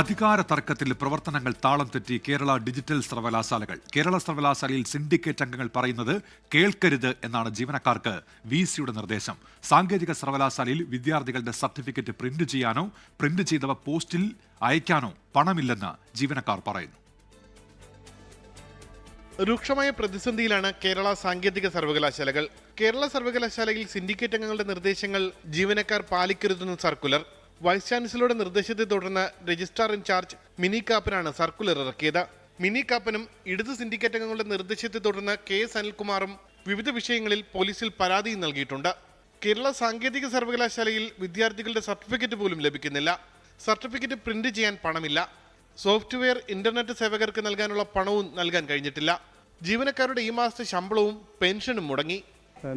അധികാര തർക്കത്തിൽ പ്രവർത്തനങ്ങൾ താളം തെറ്റി കേരള ഡിജിറ്റൽ സർവകലാശാലകൾ. കേരള സർവകലാശാലയിൽ സിൻഡിക്കേറ്റ് അംഗങ്ങൾ പറയുന്നത് കേൾക്കരുത് എന്നാണ് ജീവനക്കാർക്ക് വി സിയുടെ നിർദ്ദേശം. സാങ്കേതിക സർവകലാശാലയിൽ വിദ്യാർത്ഥികളുടെ സർട്ടിഫിക്കറ്റ് പ്രിന്റ് ചെയ്യാനോ പ്രിന്റ് ചെയ്തവ പോസ്റ്റിൽ അയക്കാനോ പണമില്ലെന്ന് ജീവനക്കാർ പറയുന്നു. രൂക്ഷമായ പ്രതിസന്ധിയിലാണ് കേരള സാങ്കേതിക സർവകലാശാലകൾ. കേരള സർവകലാശാലയിൽ സിൻഡിക്കേറ്റ് അംഗങ്ങളുടെ നിർദ്ദേശങ്ങൾ ജീവനക്കാർ പാലിക്കരുതെന്ന് സർക്കുലർ വൈസ് ചാൻസലറുടെ നിർദ്ദേശത്തെ തുടർന്ന് രജിസ്ട്രാർ ഇൻചാർജ് മിനി കാപ്പനാണ് സർക്കുലർ ഇറക്കിയത്. മിനി കാപ്പനും ഇടത് സിൻഡിക്കേറ്റ് അംഗങ്ങളുടെ നിർദ്ദേശത്തെ തുടർന്ന് കെ എസ് അനിൽകുമാറും വിവിധ വിഷയങ്ങളിൽ പോലീസിൽ പരാതി നൽകിയിട്ടുണ്ട്. കേരള സാങ്കേതിക സർവകലാശാലയിൽ വിദ്യാർത്ഥികളുടെ സർട്ടിഫിക്കറ്റ് പോലും ലഭിക്കുന്നില്ല. സർട്ടിഫിക്കറ്റ് പ്രിന്റ് ചെയ്യാൻ പണമില്ല. സോഫ്റ്റ്വെയർ ഇന്റർനെറ്റ് സേവകർക്ക് നൽകാനുള്ള പണവും നൽകാൻ കഴിഞ്ഞിട്ടില്ല. ജീവനക്കാരുടെ ഈ മാസത്തെ ശമ്പളവും പെൻഷനും മുടങ്ങി.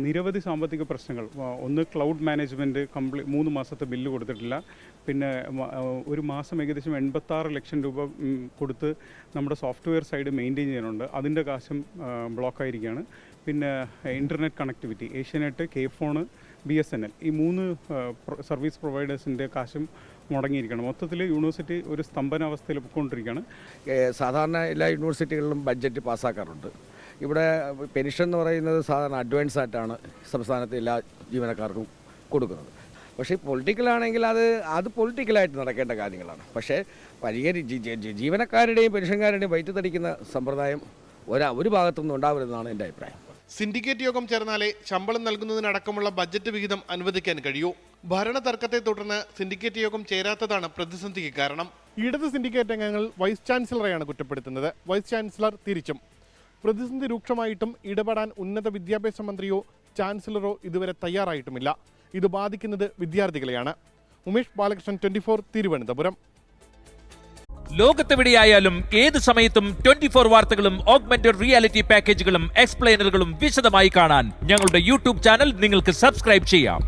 നിരവധി സാമ്പത്തിക പ്രശ്നങ്ങൾ. ഒന്ന് ക്ലൗഡ് മാനേജ്മെന്റ് കംപ്ലീ മൂന്ന് മാസത്തെ ബില്ല് കൊടുത്തിട്ടില്ല. പിന്നെ ഒരു മാസം ഏകദേശം എൺപത്താറ് ലക്ഷം രൂപ കൊടുത്ത് നമ്മുടെ സോഫ്റ്റ്വെയർ സൈഡ് മെയിന്റെയിൻ ചെയ്യാനുണ്ട്. അതിന്റെ കാശും ബ്ലോക്കായിരിക്കുകയാണ് പിന്നെ internet connectivity Asianet K Fon B S N L ഈ മൂന്ന് സർവീസ് പ്രൊവൈഡേഴ്സിന്റെ കാശും മുടങ്ങിയിരിക്കണം മൊത്തത്തിൽ യൂണിവേഴ്സിറ്റി ഒരു സ്തംഭനാവസ്ഥയിൽ പോയിക്കൊണ്ടിരിക്കുകയാണ് സാധാരണ എല്ലാ യൂണിവേഴ്സിറ്റികളിലും ബഡ്ജറ്റ് പാസ്സാക്കാറുണ്ട്. ഇവിടെ പെൻഷൻ എന്ന് പറയുന്നത് സാധാരണ അഡ്വാൻസ് ആയിട്ടാണ് സംസ്ഥാനത്തെ എല്ലാ ജീവനക്കാർക്കും കൊടുക്കുന്നത്. പക്ഷേ പൊളിറ്റിക്കലാണെങ്കിൽ അത് അത് പൊളിറ്റിക്കലായിട്ട് നടക്കേണ്ട കാര്യങ്ങളാണ്. പക്ഷേ പരിഹരി ജീവനക്കാരുടെയും പെൻഷൻകാരുടെയും വയറ്റ് തടിക്കുന്ന സമ്പ്രദായം ഒരാ ഒരു ഭാഗത്തുനിന്നും ഉണ്ടാവരുതെന്നാണ് എന്റെ അഭിപ്രായം. സിൻഡിക്കേറ്റ് യോഗം ചേർന്നാലേ ശമ്പളം നൽകുന്നതിനടക്കമുള്ള ബജറ്റ് വിഹിതം അനുവദിക്കാൻ കഴിയൂ. ഭരണ തർക്കത്തെ തുടർന്ന് സിൻഡിക്കേറ്റ് യോഗം ചേരാത്തതാണ് പ്രതിസന്ധിക്ക് കാരണം. ഇടത് സിൻഡിക്കേറ്റ് അംഗങ്ങൾ വൈസ് ചാൻസലറെയാണ് കുറ്റപ്പെടുത്തുന്നത്. വൈസ് ചാൻസലർ തിരിച്ചും. പ്രതിസന്ധി രൂക്ഷമായിട്ടും ഇടപെടാൻ ഉന്നത വിദ്യാഭ്യാസ മന്ത്രിയോ ചാൻസലറോ ഇതുവരെ തയ്യാറായിട്ടുമില്ല. ഇത് ബാധിക്കുന്നത് വിദ്യാർത്ഥികളെയാണ്. Umesh Balakrishnan twenty four Thiruvananthapuram. ലോകത്തെവിടെയായാലും ഏത് സമയത്തും ട്വന്റി ഫോർ വാർത്തകളും ഓഗ്മെന്റഡ് റിയാലിറ്റി പാക്കേജുകളും എക്സ്പ്ലെയിനറുകളും വിശദമായി കാണാൻ ഞങ്ങളുടെ യൂട്യൂബ് ചാനൽ നിങ്ങൾക്ക് സബ്സ്ക്രൈബ് ചെയ്യാം.